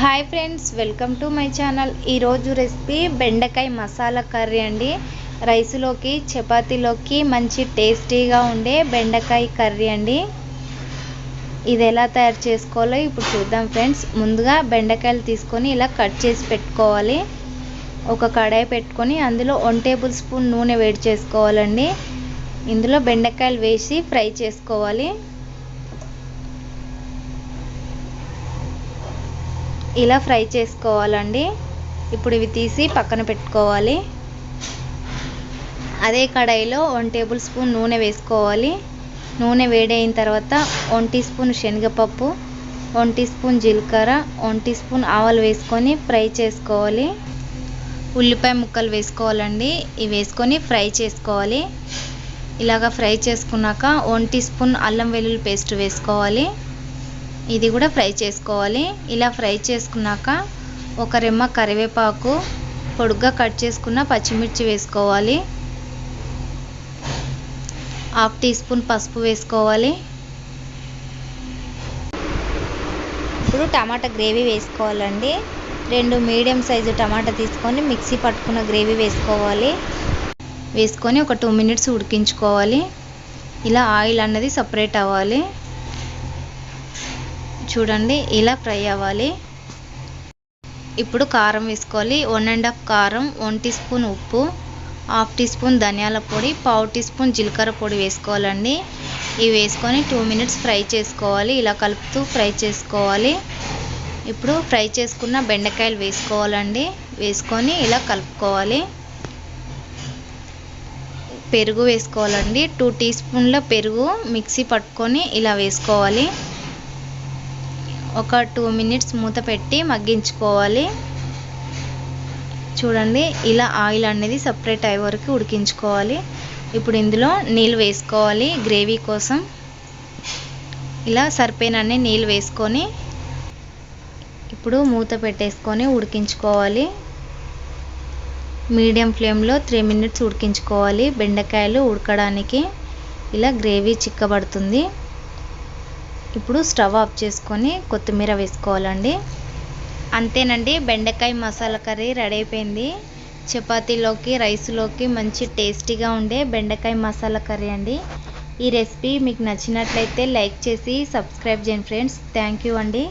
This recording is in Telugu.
Hi friends welcome to my channel ఈరోజు రెసిపీ బెండకాయ మసాలా కర్రీ అండి. రైస్లోకి చపాతీలోకి మంచి టేస్టీగా ఉండే బెండకాయ కర్రీ అండి. ఇది ఎలా తయారు చేసుకోవాలో ఇప్పుడు చూద్దాం ఫ్రెండ్స్ ముందుగా బెండకాయలు తీసుకొని ఇలా కట్ చేసి పెట్టుకోవాలి. ఒక కడాయి పెట్టుకొని అందులో వన్ టేబుల్ స్పూన్ నూనె వేడి చేసుకోవాలండి. ఇందులో బెండకాయలు వేసి ఫ్రై చేసుకోవాలి. ఇలా ఫ్రై చేసుకోవాలండి. ఇప్పుడు ఇవి తీసి పక్కన పెట్టుకోవాలి. అదే కడాయిలో వన్ టేబుల్ స్పూన్ నూనె వేసుకోవాలి. నూనె వేడైన తర్వాత వన్ టీ స్పూన్ శనగపప్పు వన్ టీ స్పూన్ జీలకర్ర వన్ టీ స్పూన్ ఆవాలు వేసుకొని ఫ్రై చేసుకోవాలి. ఉల్లిపాయ ముక్కలు వేసుకోవాలండి. ఇవి వేసుకొని ఫ్రై చేసుకోవాలి. ఇలాగ ఫ్రై చేసుకున్నాక వన్ టీ స్పూన్ అల్లం వెల్లుల్లి పేస్ట్ వేసుకోవాలి. ఇది కూడా ఫ్రై చేసుకోవాలి. ఇలా ఫ్రై చేసుకున్నాక ఒక రెమ్మ కరివేపాకు పొడుగ్గా కట్ చేసుకున్న పచ్చిమిర్చి వేసుకోవాలి. హాఫ్ టీ స్పూన్ పసుపు వేసుకోవాలి. ఇప్పుడు టమాటా గ్రేవీ వేసుకోవాలండి. రెండు మీడియం సైజు టమాటా తీసుకొని మిక్సీ పట్టుకున్న గ్రేవీ వేసుకోవాలి. వేసుకొని ఒక టూ మినిట్స్ ఉడికించుకోవాలి. ఇలా ఆయిల్ అన్నది సపరేట్ అవ్వాలి. చూడండి ఇలా ఫ్రై అవ్వాలి. ఇప్పుడు కారం వేసుకోవాలి. వన్ అండ్ హాఫ్ కారం వన్ టీ స్పూన్ ఉప్పు హాఫ్ టీ స్పూన్ ధనియాల పొడి పావు టీ స్పూన్ జీలకర్ర పొడి వేసుకోవాలండి. ఇవి వేసుకొని టూ మినిట్స్ ఫ్రై చేసుకోవాలి. ఇలా కలుపుతూ ఫ్రై చేసుకోవాలి. ఇప్పుడు ఫ్రై చేసుకున్న బెండకాయలు వేసుకోవాలండి. వేసుకొని ఇలా కలుపుకోవాలి. పెరుగు వేసుకోవాలండి. టూ టీ స్పూన్ల పెరుగు మిక్సీ పట్టుకొని ఇలా వేసుకోవాలి. ఒక టూ మినిట్స్ మూత పెట్టి మగ్గించుకోవాలి. చూడండి ఇలా ఆయిల్ అనేది సపరేట్ అయ్యే వరకు ఉడికించుకోవాలి. ఇప్పుడు ఇందులో నీళ్ళు వేసుకోవాలి గ్రేవీ కోసం. ఇలా సరిపోయినన్ని నీళ్ళు వేసుకొని ఇప్పుడు మూత పెట్టేసుకొని ఉడికించుకోవాలి. మీడియం ఫ్లేమ్లో త్రీ మినిట్స్ ఉడికించుకోవాలి బెండకాయలు ఉడకడానికి. ఇలా గ్రేవీ చిక్కబడుతుంది. ఇప్పుడు స్టవ్ ఆఫ్ చేసుకొని కొత్తిమీర వేసుకోవాలండి. అంతేనండి బెండకాయ మసాలా కర్రీ రెడీ అయిపోయింది. చపాతీలోకి రైస్లోకి మంచి టేస్టీగా ఉండే బెండకాయ మసాలా కర్రీ అండి. ఈ రెసిపీ మీకు నచ్చినట్లయితే లైక్ చేసి సబ్స్క్రైబ్ చేయండి ఫ్రెండ్స్. థ్యాంక్ యూ అండి.